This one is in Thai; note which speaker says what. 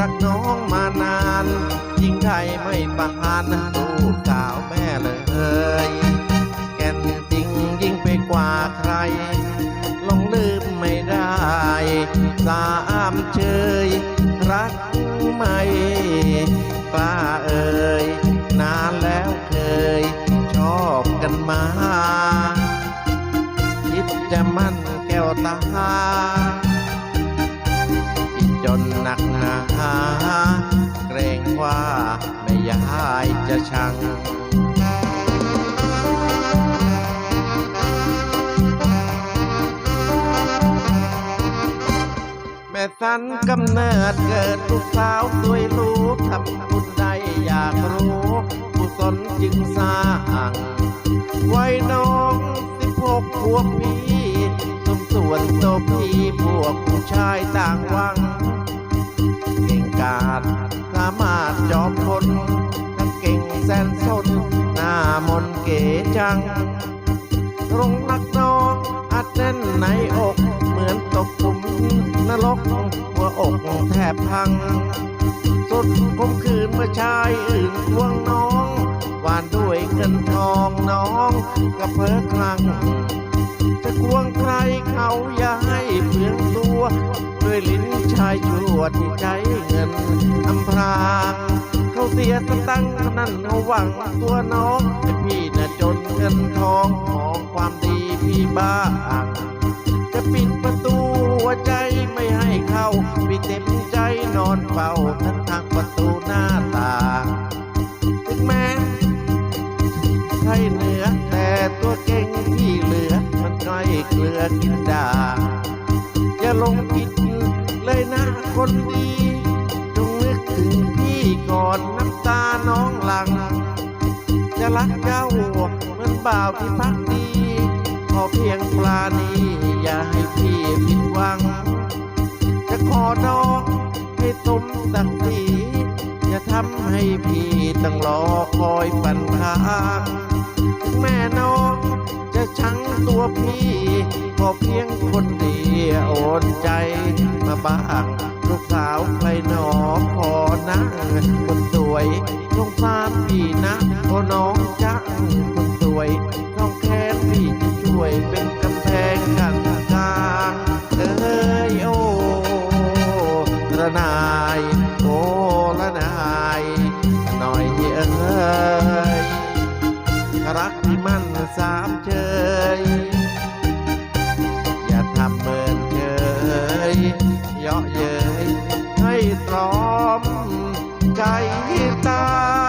Speaker 1: รักน้องมานานยิ่งใดไม่ประหารลูกสาวแม่เลย แก่นจริงยิ่งไปกว่าใคร ลงลืมไม่ได้ สามเชยรักไม่ป้าเอ่ยนานแล้วเคย ชอบกันมาคิดจะมั่นแก้วตา จะชัง แม่สันกำเนิดเกิดลูกสาวด้วยรู้ทำบุญใดอยากรู้กุศลจึงสร้างไว้น้องสิบหกพวกพี่สมส่วนโตพี่พวกผู้ชายต่างวัง เก่งกาจสามารถจอมคน สนสนหน้ามนเก๋จัง ตรงนักน้องอัดแน่นในอก เหมือนตกหลุมนรกหัวอกแทบพัง สุดคมคืนเมื่อชายอื่นทวงน้องหวานด้วยเงินทองน้องก็เพ้อคลั่งจะควงใครเขาอย่าให้เปลืองตัว ด้วยลิ้นชายชั่วที่ใช้เงินอำพราง สียสตังค์นั่นเขาหวังตัวน้องให้พี่น่ะจนเงินทองของความดีพี่บ้างจะปิดประตูหัวใจไม่ให้เข้าพี่เต็มใจนอนเฝ้าทั้งทางประตูหน้าต่างถึงแม้ใช่เหนือแต่ตัวเก่งที่เหลือ มันก้อยเกลือกินดาอย่าลงผิดเลยนะคนดี จงนึกถึงพี่ก่อนน้ำตาน้องหลัง จะรักเจ้าเหมือนบ่าวที่พักดีขอเพียงปลานีอย่าให้พี่ผิดหวัง จะขอน้องให้สมศักดิ์ศรีอย่าทำให้พี่ต้องรอคอยปันทางถึงแม่น้องจะชังตัวพี่ขอเพียงคนดีโอนใจมาบ้าง ลูกสาวใครหนอขอนั่งคนสวยสงสารพี่นะโอ้น้องจังคนสวยน้องแค้นพี่จะช่วยเป็นกำแพงกันกลางเอ้ยโอ้ระนายโอ้ละนายหน่อยเอ้ยรักที่มันสามเชย เยาะเย้ยให้ตรอมใจตา